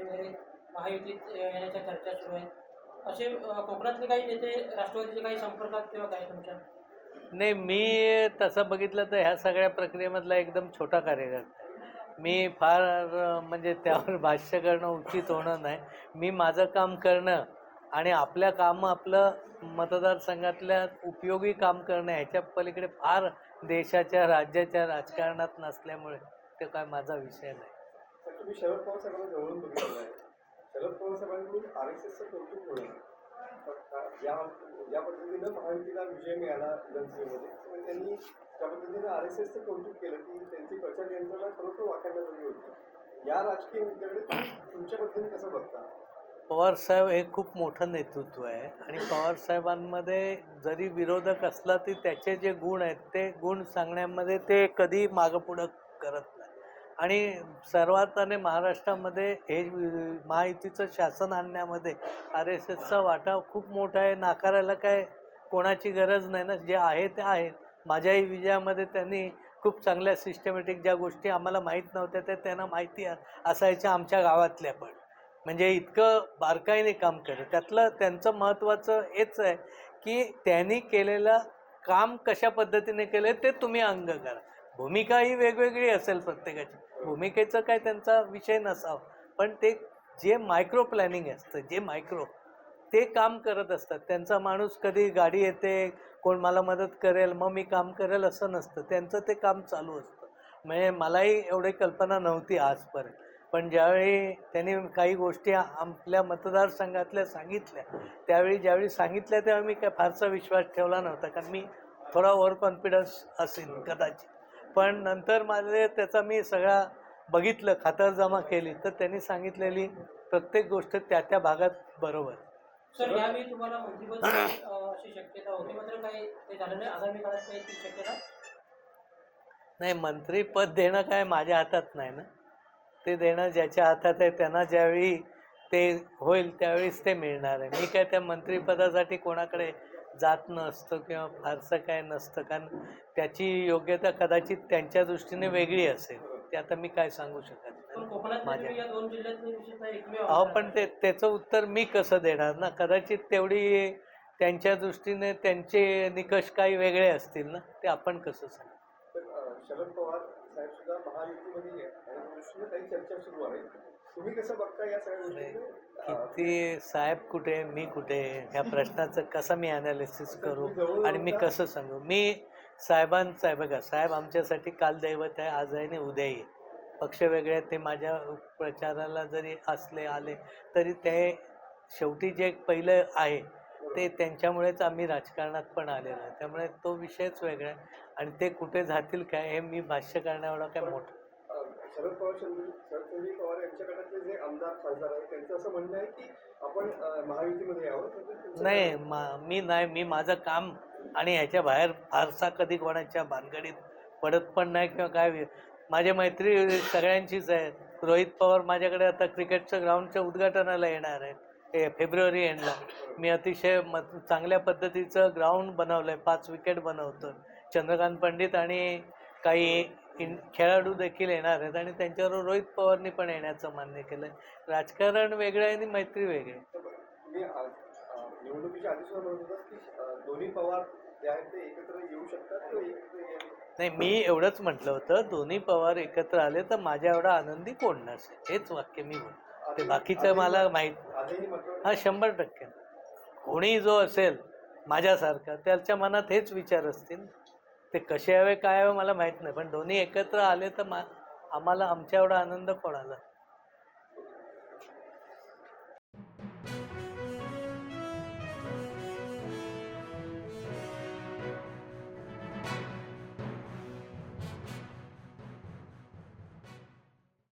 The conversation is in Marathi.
नेते वगैरे महायुतीत येण्याच्या चर्चा सुरू आहेत. असे कोकणातले काही नेते राष्ट्रवादीचे काही संपर्कात किंवा काय तुमच्या? नाही मी तसं बघितलं तर ह्या सगळ्या प्रक्रियेमधला एकदम छोटा कार्यकर्ता आहे. मी फार म्हणजे त्यावर भाष्य करणं उचित होणं नाही. मी माझं काम करणं आणि आपल्या काम आपलं मतदारसंघातल्या उपयोगी काम करणं ह्याच्या पलीकडे फार देशाच्या राज्याच्या राजकारणात नसल्यामुळे ते काय माझा विषय नाही. तुम्ही शरद पवार साहेबांना जवळून बघितलं आहे शरद पवार साहेबांकडून आर एस एसचं कौतुक होणं. या पद्धतीनं महायुतीला विजय मिळाला विधानसभेमध्ये. त्यांनी त्या पद्धतीनं आर एस एसचं कौतुक केलं की त्यांची प्रचार यंत्रणा खरोखर वाखाणण्यात झाली होती. या राजकीय मुद्द्याकडे तुमच्या पद्धतीने कसं बघता? पवार साहेब हे खूप मोठं नेतृत्व आहे. आणि पवार साहेबांमध्ये जरी विरोधक असला तरी त्याचे जे गुण आहेत ते गुण सांगण्यामध्ये ते कधी मागं पुढं करत नाही आणि सर्वात महाराष्ट्रामध्ये हे महायुतीचं शासन आणण्यामध्ये आर एस एसचा वाटा खूप मोठा आहे. नाकारायला काय कोणाची गरज नाही ना. जे आहे ते आहे. माझ्याही विजयामध्ये त्यांनी खूप चांगल्या सिस्टमॅटिक ज्या गोष्टी आम्हाला माहीत नव्हत्या त्या त्यांना माहिती असायच्या आमच्या गावातल्या पण. म्हणजे इतकं बारकाईने काम केलं. त्यातलं त्यांचं महत्त्वाचं हेच आहे की त्यांनी केलेलं काम कशा पद्धतीने केलं ते तुम्ही अंग करा. भूमिका ही वेगवेगळी असेल प्रत्येकाची. भूमिकेचं काय त्यांचा विषय नसावा. पण ते जे मायक्रो प्लॅनिंग असतं जे मायक्रो ते काम करत असतात. त्यांचा माणूस कधी गाडी येते कोण मला मदत करेल मग मी काम करेल असं नसतं. त्यांचं ते काम चालू असतं. म्हणजे मलाही एवढी कल्पना नव्हती आजपर्यंत. पण ज्यावेळी त्यांनी काही गोष्टी आपल्या मतदारसंघातल्या सांगितल्या त्यावेळी ज्यावेळी सांगितल्या तेव्हा मी काय फारसा विश्वास ठेवला नव्हता. कारण मी थोडा ओव्हर कॉन्फिडन्स असेल कदाचित. पण नंतर माझे त्याचा मी सगळा बघितलं खातरजमा केली. तर त्यांनी सांगितलेली प्रत्येक गोष्ट त्या त्या भागात बरोबर. सर यावेळी तुम्हाला मंत्रिपद अ, अशी शक्यता होती मात्र काही ते झालं नाही. आगामी काळात काही ती शक्यता? नाही मंत्रीपद देणं काय माझ्या हातात नाही ना. ते देणं ज्याच्या हातात आहे त्यांना ज्यावेळी ते होईल त्यावेळीच ते मिळणार आहे. मी काय त्या मंत्रिपदासाठी कोणाकडे जात नसतो किंवा फारसं काय नसतं. कारण त्याची योग्यता कदाचित त्यांच्या दृष्टीने वेगळी असेल. ते आता मी काय सांगू शकत नाही. माझ्या अहो पण. ते त्याचं उत्तर मी कसं देणार ना? कदाचित तेवढी त्यांच्या दृष्टीने त्यांचे निकष काही वेगळे असतील ना? ते आपण कसं सांगू? शरद पवार साहेब सुद्धा महायुतीमध्ये आहे आणि काही चर्चा सुरू आहे. तुम्ही कसं बघता या सगळ्या किती साहेब कुठे मी कुठे ह्या प्रश्नाचं कसं मी अनालिसिस करू? आणि मी कसं सांगू? मी साहेबांचं आहे बघा साहेब आमच्यासाठी कालदैवत आहे आज आहे आणि उद्याही आहे. पक्ष वेगळे ते माझ्या प्रचाराला जरी असले आले तरी ते शेवटी जे पहिलं आहे ते त्यांच्यामुळेच आम्ही राजकारणात पण आलेलो आहे. त्यामुळे तो विषयच वेगळा आहे. आणि ते कुठे जातील काय हे मी भाष्य करण्याएवढं काय मोठं शरद पवार शरद पवार यांच्याकडे जे आमदार खासदार आहेत त्यांचं असं म्हणणं आहे की आपण महायुतीमध्ये यावं? नाही मा मी नाही मी माझं काम आणि ह्याच्या बाहेर फारसा कधी कोणाच्या भानगडीत पडत पण नाही किंवा काय वि- माझी मैत्री सगळ्यांचीच आहे. रोहित पवार माझ्याकडे आता क्रिकेटचं ग्राउंडच्या उद्घाटनाला येणार आहे हे फेब्रुवारी एंडला मी अतिशय म चांगल्या पद्धतीचं ग्राउंड बनवलं आहे पाच विकेट बनवतो. चंद्रकांत पंडित आणि काही इन खेळाडू देखील येणार आहेत आणि त्यांच्याबरोबर रोहित पवारनी पण येण्याचं मान्य केलं आहे राजकारण वेगळं आहे आणि मैत्री वेगळी नाही मी एवढंच म्हटलं होतं दोन्ही पवार एकत्र आले तर माझ्या एवढा आनंदी कोण नसेल? हेच वाक्य मी बोल ते बाकीचं मला माहीत हा शंभर टक्के. कोणी जो असेल माझ्यासारखा त्याच्या मनात हेच विचार असतील ते कसे हवे काय हवे मला माहीत नाही. पण दोन्ही एकत्र आले तर मा आम्हाला आमच्या एवढा आनंद कोणाला?